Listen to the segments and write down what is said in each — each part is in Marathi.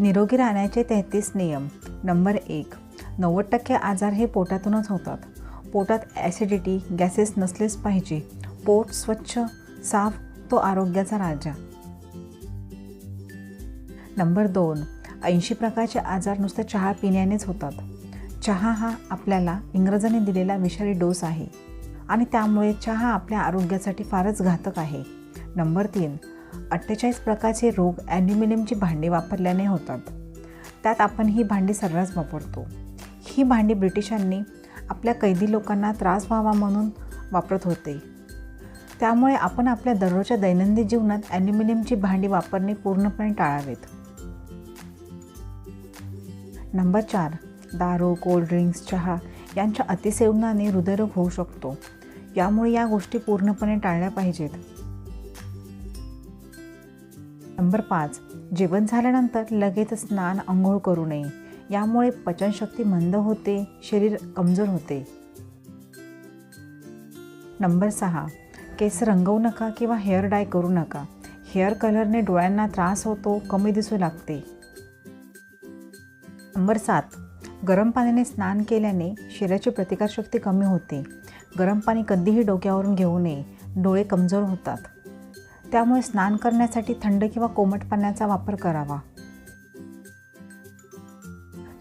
निरोगी राहण्याचे तेहतीस नियम. नंबर एक नव्वद टक्के आजार हे पोटातूनच होतात. पोटात ॲसिडिटी गॅसेस नसलेच पाहिजे. पोट स्वच्छ साफ तो आरोग्याचा राजा. नंबर दोन ऐंशी प्रकारचे आजार नुसते चहा पिण्यानेच होतात. चहा हा आपल्याला इंग्रजांनी दिलेला विषारी डोस आहे. आणि त्यामुळे चहा आपल्या आरोग्यासाठी फारच घातक आहे. नंबर तीन अठ्ठेचाळीस प्रकारचे रोग ॲल्युमिनियमची भांडी वापरल्याने होतात. त्यात आपण ही भांडी सर्रास वापरतो. ही भांडी ब्रिटिशांनी आपल्या कैदी लोकांना त्रास व्हावा म्हणून वापरत होते. त्यामुळे आपण आपल्या दररोजच्या दैनंदिन जीवनात ॲल्युमिनियमची भांडी वापरणे पूर्णपणे टाळावेत. नंबर चार दारू कोल्ड्रिंक्स चहा यांच्या अतिसेवनाने हृदयरोग होऊ शकतो. यामुळे या गोष्टी पूर्णपणे टाळल्या पाहिजेत. नंबर पाच जेवण झाल्यानंतर लगेच स्नान आंघोळ करू नये. यामुळे पचनशक्ती मंद होते शरीर कमजोर होते. नंबर सहा केस रंगवू नका किंवा हेअर डाय करू नका. हेअर कलरने डोळ्यांना त्रास होतो कमी दिसू लागते. नंबर सात गरम पाण्याने स्नान केल्याने शरीराची प्रतिकारशक्ती कमी होते. गरम पाणी कधीही डोक्यावरून घेऊ नये. डोळे कमजोर होतात. त्यामुळे स्नान करण्यासाठी थंड किंवा कोमट पाण्याचा वापर करावा.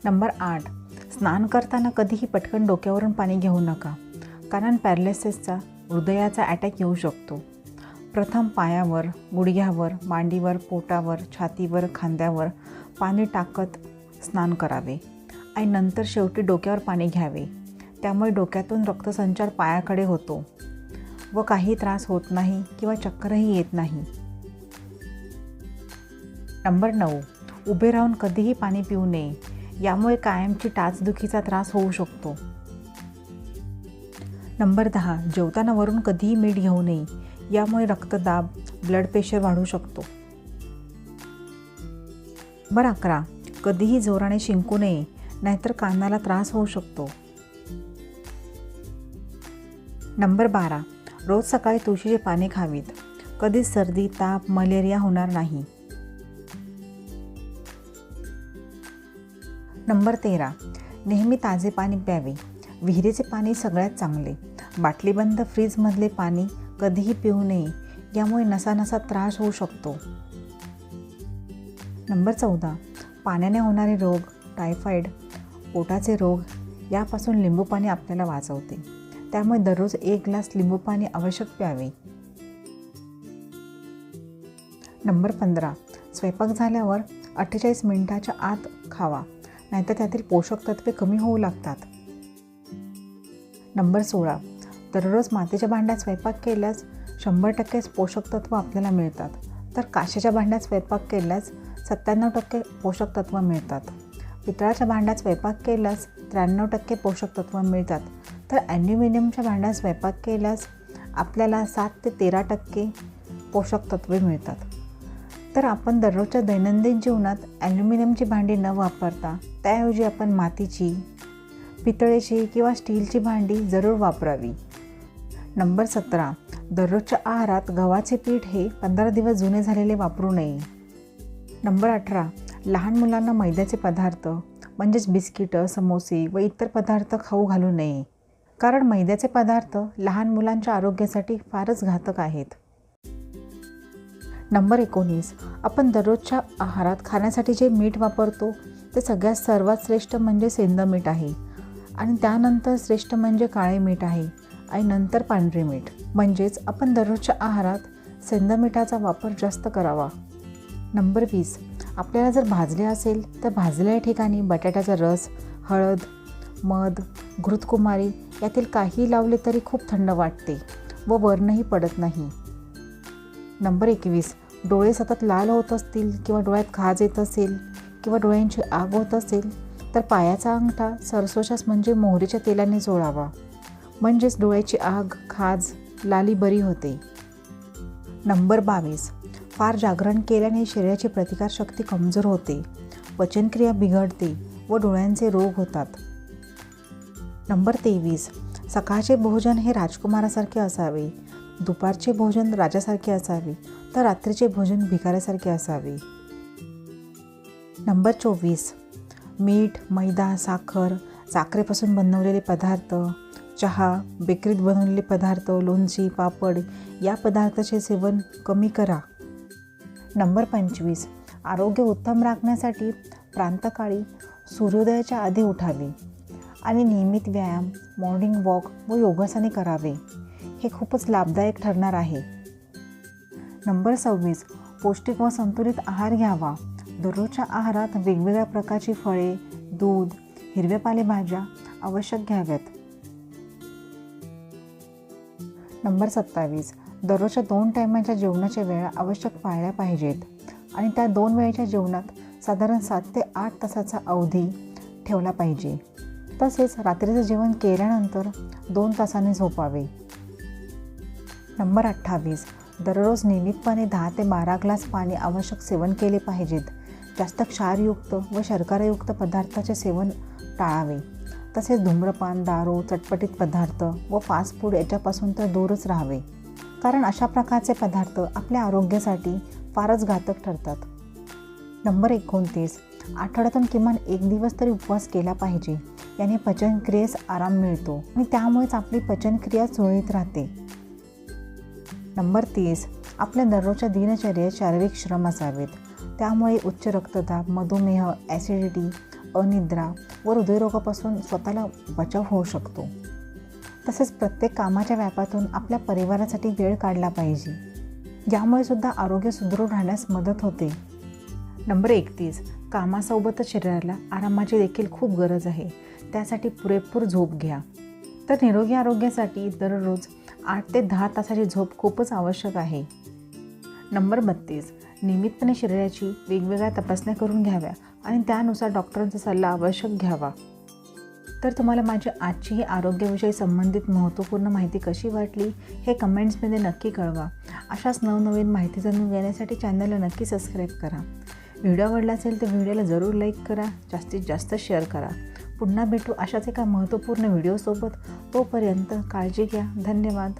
नंबर आठ. स्नान करताना कधीही पटकन डोक्यावरून पाणी घेऊ नका कारण पॅरलेसेसचा हृदयाचा अटॅक येऊ शकतो. प्रथम पायावर गुडघ्यावर मांडीवर पोटावर छातीवर खांद्यावर पाणी टाकत स्नान करावे आणि नंतर शेवटी डोक्यावर पाणी घ्यावे. त्यामुळे डोक्यातून रक्तसंचार पायाकडे होतो. व काही त्रास होत नाही किंवा चक्करही येत नाही. नंबर नऊ. उभे राहून कधीही पाणी पिऊ नये. यामुळे कायमची टाचदुखीचा त्रास होऊ शकतो. नंबर दहा. जेवताना वरून कधीही मीठ घेऊ नये. यामुळे रक्तदाब ब्लड प्रेशर वाढू शकतो. नंबर अकरा. कधीही जोराने शिंकू नये. नाहीतर कानाला त्रास होऊ शकतो. नंबर बारा. रोज सकाळी तुळशीचे पाने खावीत. कधीच सर्दी ताप मलेरिया होणार नाही. नंबर तेरा. नेहमी ताजे पाणी प्यावे. विहिरीचे पाणी सगळ्यात चांगले. बाटलीबंद फ्रीजमधले पाणी कधीही पिऊ नये. यामुळे नसा त्रास होऊ शकतो. नंबर चौदा. पाण्याने होणारे रोग टायफॉईड पोटाचे रोग यापासून लिंबू पाणी आपल्याला वाचवते. त्यामुळे दररोज एक ग्लास लिंबू पाणी आवश्यक प्यावे. नंबर पंधरा स्वयंपाक झाल्यावर अठ्ठेचाळीस मिनिटाच्या आत खावा नाहीतर त्यातील पोषक तत्वे कमी होऊ लागतात. नंबर सोळा दररोज मातीच्या भांड्यात स्वयंपाक केल्यास शंभर टक्के पोषक तत्व आपल्याला मिळतात. तर काशेच्या भांड्यात स्वयंपाक केल्यास सत्त्याण्णव टक्के पोषक तत्व मिळतात. पितळाच्या भांड्यात स्वयंपाक केल्यास त्र्याण्णव टक्के पोषक तत्व मिळतात. तर ॲल्युमिनियमच्या भांड्यात स्वयंपाक केल्यास आपल्याला सात ते तेरा टक्के पोषक तत्वे मिळतात. तर आपण दररोजच्या दैनंदिन जीवनात ॲल्युमिनियमची भांडी न वापरता त्याऐवजी आपण मातीची पितळेची किंवा स्टीलची भांडी जरूर वापरावी. नंबर सतरा दररोजच्या आहारात गव्हाचे पीठ हे पंधरा दिवस जुने झालेले वापरू नये. नंबर अठरा लहान मुलांना मैद्याचे पदार्थ म्हणजेच बिस्किटं समोसे व इतर पदार्थ खाऊ घालू नये. कारण मैद्याचे पदार्थ लहान मुलांच्या आरोग्यासाठी फारच घातक आहेत. नंबर एकोणीस. आपण दररोजच्या आहारात खाण्यासाठी जे मीठ वापरतो ते सगळ्यात सर्वात श्रेष्ठ म्हणजे सेंद मीठ आहे. आणि त्यानंतर श्रेष्ठ म्हणजे काळे मीठ आहे आणि नंतर पांढरे मीठ. म्हणजेच आपण दररोजच्या आहारात सेंद मिठाचा वापर जास्त करावा. नंबर वीस. आपल्याला जर भाजले असेल तर भाजलेल्या ठिकाणी बटाट्याचा रस हळद मध घृतकुमारी यातील काही लावले तरी खूप थंड वाटते व वरणही पडत नाही. नंबर एकवीस. डोळे सतत लाल होत असतील किंवा डोळ्यात खाज येत असेल किंवा डोळ्यांची आग होत असेल तर पायाचा अंगठा सरसोशास म्हणजे मोहरीच्या तेलाने जोळावा म्हणजेच डोळ्याची आग खाज लाली बरी होते. नंबर बावीस. फार जागरण केल्याने शरीराची प्रतिकारशक्ती कमजोर होते. पचनक्रिया बिघडते व डोळ्यांचे रोग होतात. नंबर तेवीस. सकाळचे भोजन हे राजकुमारासारखे असावे. दुपारचे भोजन राजासारखे असावे. तर रात्रीचे भोजन भिकाऱ्यासारखे असावे. नंबर चोवीस. मीठ मैदा साखर साखरेपासून बनवलेले पदार्थ चहा बेकरीत बनवलेले पदार्थ लोणची पापड या पदार्थाचे सेवन कमी करा. नंबर पंचवीस. आरोग्य उत्तम राखण्यासाठी प्रांतकाळी सूर्योदयाच्या आधी उठावे. आणि नियमित व्यायाम मॉर्निंग वॉक व योगासने करावे. हे खूपच लाभदायक ठरणार आहे. नंबर सव्वीस. पौष्टिक व संतुलित आहार घ्यावा. दररोजच्या आहारात वेगवेगळ्या प्रकारची फळे दूध हिरव्या पालेभाज्या आवश्यक घ्याव्यात. नंबर सत्तावीस. दररोजच्या दोन टायमाच्या जेवणाच्या वेळा आवश्यक पाळल्या पाहिजेत आणि त्या दोन वेळेच्या जेवणात साधारण सात ते आठ तासाचा अवधी ठेवला पाहिजे. तसेच रात्रीचं जेवण केल्यानंतर दोन तासाने झोपावे. नंबर अठ्ठावीस. दररोज नियमितपणे दहा ते बारा ग्लास पाणी आवश्यक सेवन केले पाहिजेत. जास्त क्षारयुक्त व शर्करायुक्त पदार्थाचे सेवन टाळावे. तसेच धूम्रपान दारू चटपटीत पदार्थ व फास्ट फूड याच्यापासून तर दूरच राहावे. कारण अशा प्रकारचे पदार्थ आपल्या आरोग्यासाठी फारच घातक ठरतात. नंबर एकोणतीस. आठवड्यातून किमान एक दिवस तरी उपवास केला पाहिजे. याने पचनक्रियेस आराम मिळतो आणि त्यामुळेच आपली पचनक्रिया सुरळीत राहते. नंबर तीस आपल्या दररोजच्या दिनचर्येत शारीरिक श्रम असावेत. त्यामुळे उच्च रक्तदाब मधुमेह ॲसिडिटी अनिद्रा व हृदयरोगापासून स्वतःला बचाव होऊ शकतो. तसेच प्रत्येक कामाच्या व्यापातून आपल्या परिवारासाठी वेळ काढला पाहिजे. यामुळे सुद्धा आरोग्य सुदृढ राहण्यास मदत होते. नंबर एकतीस कामासोबतच शरीराला आरामाची देखील खूप गरज आहे. त्यासाठी पुरेपूर झोप घ्या. तर निरोगी आरोग्यासाठी दररोज आठ ते दहा तासाची झोप खूपच आवश्यक आहे. नंबर बत्तीस. नियमितपणे शरीराची वेगवेगळ्या तपासण्या करून घ्याव्या आणि त्यानुसार डॉक्टरांचा सल्ला आवश्यक घ्यावा. तर तुम्हाला माझी आजची ही आरोग्याविषयी संबंधित महत्त्वपूर्ण माहिती कशी वाटली हे कमेंट्समध्ये नक्की कळवा. अशाच नवनवीन माहिती जाणून घेण्यासाठी चॅनलला नक्की सबस्क्राईब करा. व्हिडिओ आवडला असेल तर व्हिडिओला जरूर लाईक करा जास्तीत जास्त शेअर करा. पुन्हा भेटू अशाच एका महत्त्वपूर्ण व्हिडिओसोबत तोपर्यंत काळजी घ्या. धन्यवाद.